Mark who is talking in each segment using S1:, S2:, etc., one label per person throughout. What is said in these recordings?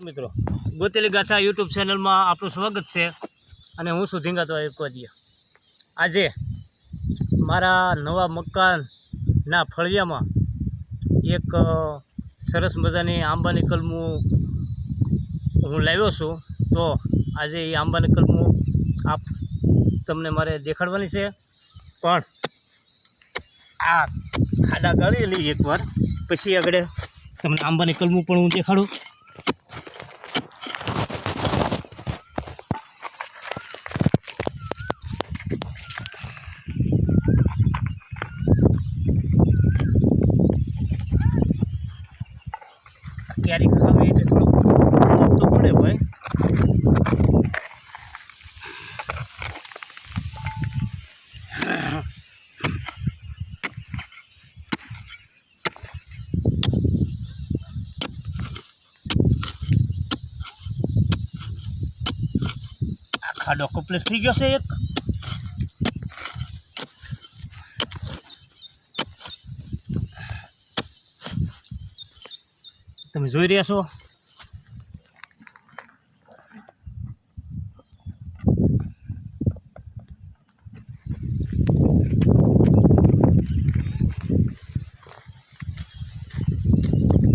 S1: મિત્રો, ગોતેલી ગાથા યુટ્યુબ ચેનલમાં આપનું સ્વાગત છે અને હું છું ધીંગાતો એકવાદિયા આજે મારા નવા મકાનના ફળિયામાં એક સરસ મજાની આંબાની કલમું હું લાવ્યો છું. તો આજે એ આંબાની કલમું આપ તમને મારે દેખાડવાની છે. પણ આ ખાડા ગાળી લઈએ એકવાર. પછી આગળ તમને આંબાની કલમું પણ હું દેખાડું ક્યારેક ખાવી એટલે થોડુંક મહેનત તો પડે ભાઈ આ ખાડો કમ્પ્લીટ થઈ ગયો છે એક તમે જોઈ રહ્યા છો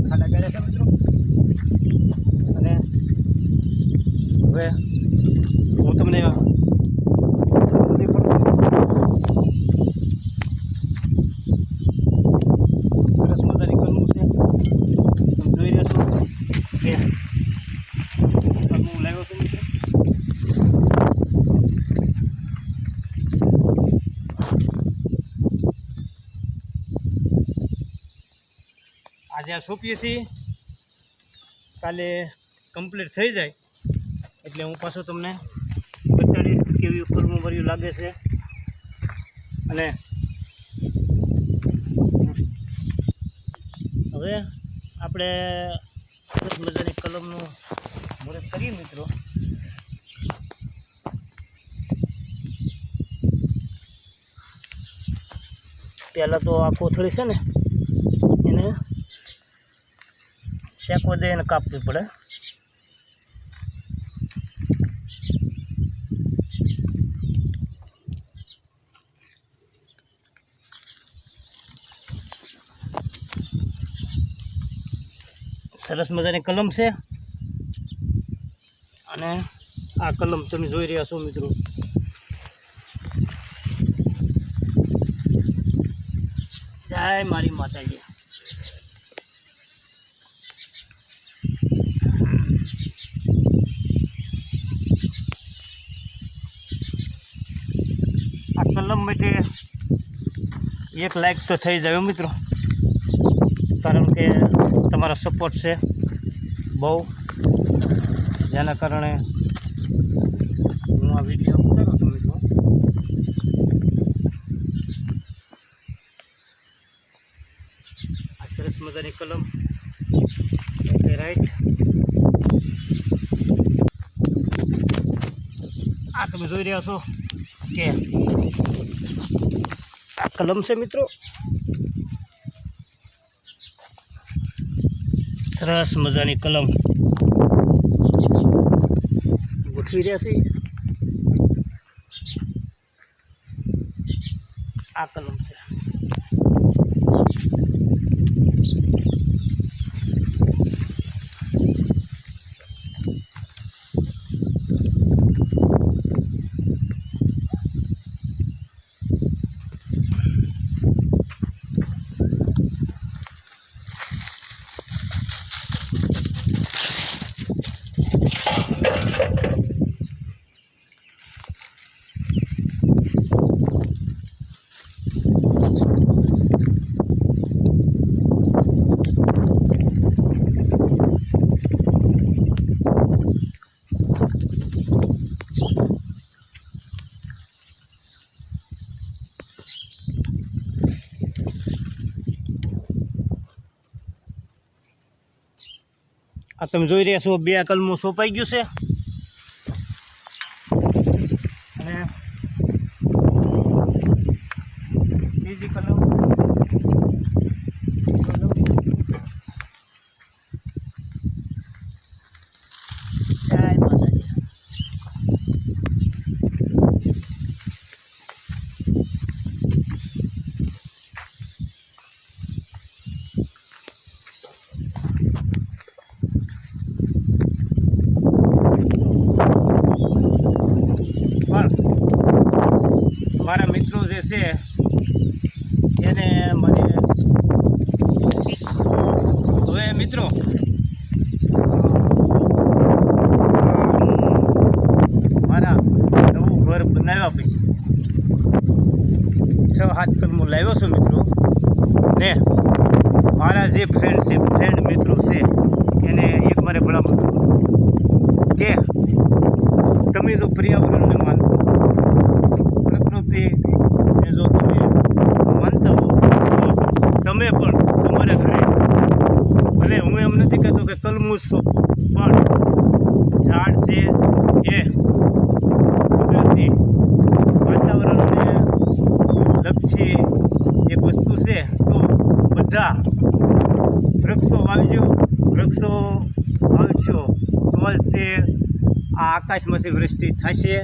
S1: ખાડા ગાળ્યા છે મિત્રો અને હવે હું તમને સરસ મજાની કલમું છે તમે જોઈ રહ્યા છો કે લાવ્યો મિત્રો આજે આ સોંપીએ છીએ. કાલે કમ્પ્લીટ થઈ જાય. એટલે હું પાછું તમને બતાડીશ કેવી ફૂલમાં ભર્યું લાગે છે. અને હવે આપણે સરસ મજાની કલમનું મુહૂર્ત કરીએ મિત્રો. પહેલાં તો આ કોથળી છે ને, એને શેકો દે એને કાપવી પડે. સરસ મજાની કલમ છે. અને આ કલમ તમે જોઈ રહ્યા છો મિત્રો. જય મારી માતાજી. આ કલમ માટે એક લાઈક તો થઈ જાય મિત્રો. કારણ કે તમારો સપોર્ટ છે બહુ. જેના કારણે હું આ વીડિયો ઉતારું છું મિત્રો. આ સરસ મજાની કલમ. ઓકે રાઈટ આ તમે જોઈ રહ્યા છો કે આ કલમ છે મિત્રો. સરસ મજાની કલમ. છે આ કલમ છે. તમે જોઈ રહ્યા છો બે કલમું સોંપાઈ ગયું છે. છે. એને મને હવે મિત્રો, મારા નવું ઘર બનાવ્યા પછી છ હાથ કલમો લાવ્યો છું મિત્રો. ને મારા જે ફ્રેન્ડ છે ફ્રેન્ડ મિત્રો છે એને એક મારે ભલામણ કરવું છે કે તમે જો પર્યાવરણને માનતા હો, પ્રકૃતિને જો તમે માનતા હો તો તમે તમારા ઘરે. ભલે હું એમ નથી કહેતો કે કલમું જ સોંપો, પણ ઝાડ છે એ કુદરતી વાતાવરણને લક્ષી એક વસ્તુ છે, તો બધા વૃક્ષો વાવજો, વૃક્ષો વાવશો તો જ તે આ આકાશમાંથી વૃષ્ટિ થશે.